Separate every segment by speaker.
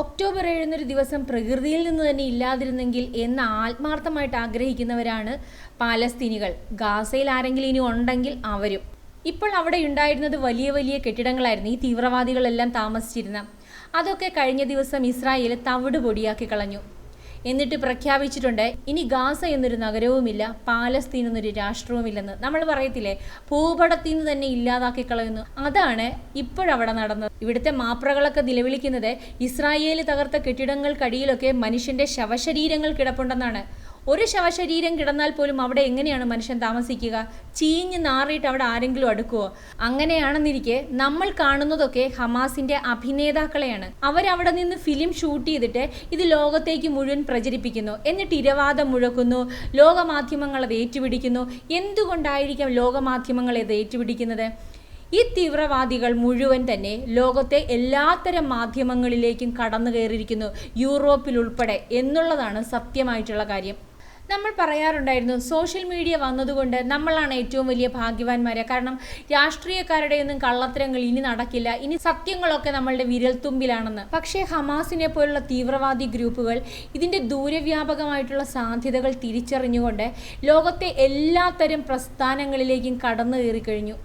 Speaker 1: October ഏഴിനൊരു ദിവസം പ്രകൃതിയിൽ നിന്ന് തന്നെ ഇല്ലാതിരുന്നെങ്കിൽ എന്ന് ആത്മാർത്ഥമായിട്ട് ആഗ്രഹിക്കുന്നവരാണ് പാലസ്തീനികൾ. ഗാസയിൽ ആരെങ്കിലും ഇനി ഉണ്ടെങ്കിൽ അവരും. ഇപ്പോൾ അവിടെ ഉണ്ടായിരുന്നത് വലിയ വലിയ കെട്ടിടങ്ങളായിരുന്നു. ഈ തീവ്രവാദികളെല്ലാം താമസിച്ചിരുന്ന. അതൊക്കെ കഴിഞ്ഞ ദിവസം ഇസ്രായേൽ തവിട് പൊടിയാക്കി കളഞ്ഞു. എന്നിട്ട് പ്രഖ്യാപിച്ചിട്ടുണ്ട്. ഇനി ഗാസ എന്നൊരു നഗരവുമില്ല പാലസ്തീൻ എന്നൊരു രാഷ്ട്രവുമില്ലെന്ന്. നമ്മൾ പറയത്തില്ലേ ഭൂപടത്തിൽ നിന്ന് തന്നെ ഇല്ലാതാക്കി കളയുന്നു അതാണ് ഇപ്പോഴവിടെ നടന്നത്. ഇവിടുത്തെ മാപ്രകളൊക്കെ നിലവിളിക്കുന്നത് ഇസ്രായേൽ തകർത്ത കെട്ടിടങ്ങൾക്കടിയിലൊക്കെ മനുഷ്യന്റെ ശവശരീരങ്ങൾ കിടപ്പുണ്ടെന്നാണ്. ഒരു ശവശരീരം കിടന്നാൽ പോലും അവിടെ എങ്ങനെയാണ് മനുഷ്യൻ താമസിക്കുക? ചീഞ്ഞ് നാറിയിട്ട് അവിടെ ആരെങ്കിലും അടുക്കുവോ? അങ്ങനെയാണെന്നിരിക്കെ നമ്മൾ കാണുന്നതൊക്കെ ഹമാസിന്റെ അഭിനേതാക്കളെയാണ്. അവരവിടെ നിന്ന് ഫിലിം ഷൂട്ട് ചെയ്തിട്ട് ഇത് ലോകത്തേക്ക് മുഴുവൻ പ്രചരിപ്പിക്കുന്നു. എന്നിട്ട് ഇരവാദം മുഴക്കുന്നു ലോകമാധ്യമങ്ങൾ അത് ഏറ്റുപിടിക്കുന്നു. എന്തുകൊണ്ടായിരിക്കാം ലോകമാധ്യമങ്ങൾ ഇത് ഏറ്റുപിടിക്കുന്നത്? ഈ തീവ്രവാദികൾ മുഴുവൻ തന്നെ ലോകത്തെ എല്ലാത്തരം മാധ്യമങ്ങളിലേക്കും കടന്നു കയറിയിരിക്കുന്നു യൂറോപ്പിൽ ഉൾപ്പെടെ എന്നുള്ളതാണ് സത്യമായിട്ടുള്ള കാര്യം. നമ്മൾ പറയാറുണ്ടായിരുന്നു സോഷ്യൽ മീഡിയ വന്നതുകൊണ്ട് നമ്മളാണ് ഏറ്റവും വലിയ ഭാഗ്യവാന്മാരെ. കാരണം രാഷ്ട്രീയക്കാരുടെ ഒന്നും കള്ളത്തരങ്ങൾ ഇനി നടക്കില്ല. ഇനി സത്യങ്ങളൊക്കെ നമ്മളുടെ വിരൽത്തുമ്പിലാണെന്ന്. പക്ഷേ ഹമാസിനെ പോലുള്ള തീവ്രവാദി ഗ്രൂപ്പുകൾ ഇതിന്റെ ദൂരവ്യാപകമായിട്ടുള്ള സാധ്യതകൾ തിരിച്ചറിഞ്ഞുകൊണ്ട് ലോകത്തെ എല്ലാത്തരം പ്രസ്ഥാനങ്ങളിലേക്കും കടന്നു കയറിക്കഴിഞ്ഞു.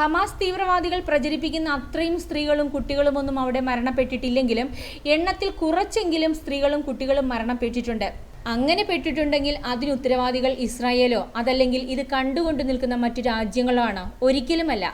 Speaker 1: ഹമാസ് തീവ്രവാദികൾ പ്രചരിപ്പിക്കുന്ന അത്രയും സ്ത്രീകളും കുട്ടികളും ഒന്നും അവിടെ മരണപ്പെട്ടിട്ടില്ലെങ്കിലും എണ്ണത്തിൽ കുറച്ചെങ്കിലും സ്ത്രീകളും കുട്ടികളും മരണപ്പെട്ടിട്ടുണ്ട്. അങ്ങനെ പെട്ടിട്ടുണ്ടെങ്കിൽ അതിന് ഉത്തരവാദികൾ ഇസ്രായേലോ? അതല്ലെങ്കിൽ ഇത് കണ്ടുകൊണ്ട് നിൽക്കുന്ന മറ്റു രാജ്യങ്ങളോ ആണോ ഒരിക്കലുമല്ല.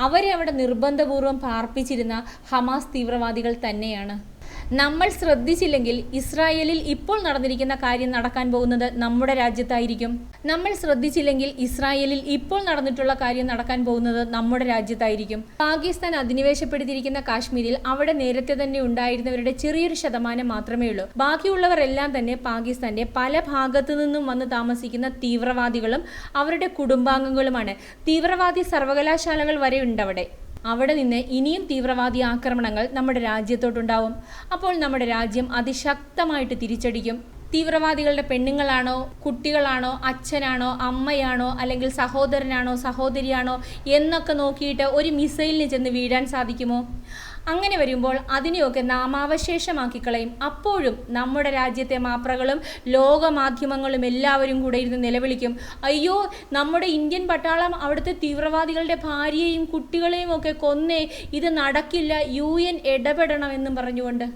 Speaker 1: അവരെ അവിടെ നിർബന്ധപൂർവം പാർപ്പിച്ചിരുന്ന ഹമാസ് തീവ്രവാദികൾ തന്നെയാണ്. നമ്മൾ ശ്രദ്ധിച്ചില്ലെങ്കിൽ ഇസ്രായേലിൽ ഇപ്പോൾ നടന്നിരിക്കുന്ന കാര്യം നടക്കാൻ പോകുന്നത് നമ്മുടെ രാജ്യത്തായിരിക്കും. നമ്മൾ ശ്രദ്ധിച്ചില്ലെങ്കിൽ ഇസ്രായേലിൽ ഇപ്പോൾ നടന്നിട്ടുള്ള കാര്യം നടക്കാൻ പോകുന്നത് നമ്മുടെ രാജ്യത്തായിരിക്കും. പാകിസ്ഥാൻ അധിനിവേശപ്പെടുത്തിയിരിക്കുന്ന കാശ്മീരിൽ അവിടെ നേരത്തെ തന്നെ ഉണ്ടായിരുന്നവരുടെ ചെറിയൊരു ശതമാനം മാത്രമേ ഉള്ളൂ. ബാക്കിയുള്ളവർ എല്ലാം തന്നെ പാകിസ്ഥാന്റെ പല ഭാഗത്തു നിന്നും വന്ന് താമസിക്കുന്ന തീവ്രവാദികളും അവരുടെ കുടുംബാംഗങ്ങളുമാണ്. തീവ്രവാദി സർവകലാശാലകൾ വരെ ഉണ്ട് അവിടെ അവിടെ നിന്ന് ഇനിയും തീവ്രവാദി ആക്രമണങ്ങൾ നമ്മുടെ രാജ്യത്തോട്ടുണ്ടാവും. അപ്പോൾ നമ്മുടെ രാജ്യം അതിശക്തമായിട്ട് തിരിച്ചടിക്കും. തീവ്രവാദികളുടെ പെണ്ണുങ്ങളാണോ കുട്ടികളാണോ അച്ഛനാണോ അമ്മയാണോ അല്ലെങ്കിൽ സഹോദരനാണോ സഹോദരിയാണോ എന്നൊക്കെ നോക്കിയിട്ട് ഒരു മിസൈലിന് ചെന്ന് വീഴാൻ സാധിക്കുമോ? അങ്ങനെ വരുമ്പോൾ അതിനെയൊക്കെ നാമാവശേഷമാക്കി കളയും അപ്പോഴും നമ്മുടെ രാജ്യത്തെ മാപ്രകളും ലോകമാധ്യമങ്ങളും എല്ലാവരും കൂടെ ഇരുന്ന് നിലവിളിക്കും. അയ്യോ നമ്മുടെ ഇന്ത്യൻ പട്ടാളം അവിടുത്തെ തീവ്രവാദികളുടെ ഭാര്യയെയും കുട്ടികളെയും ഒക്കെ കൊന്നേ ഇത് നടക്കില്ല യു എൻ ഇടപെടണമെന്നും പറഞ്ഞുകൊണ്ട്.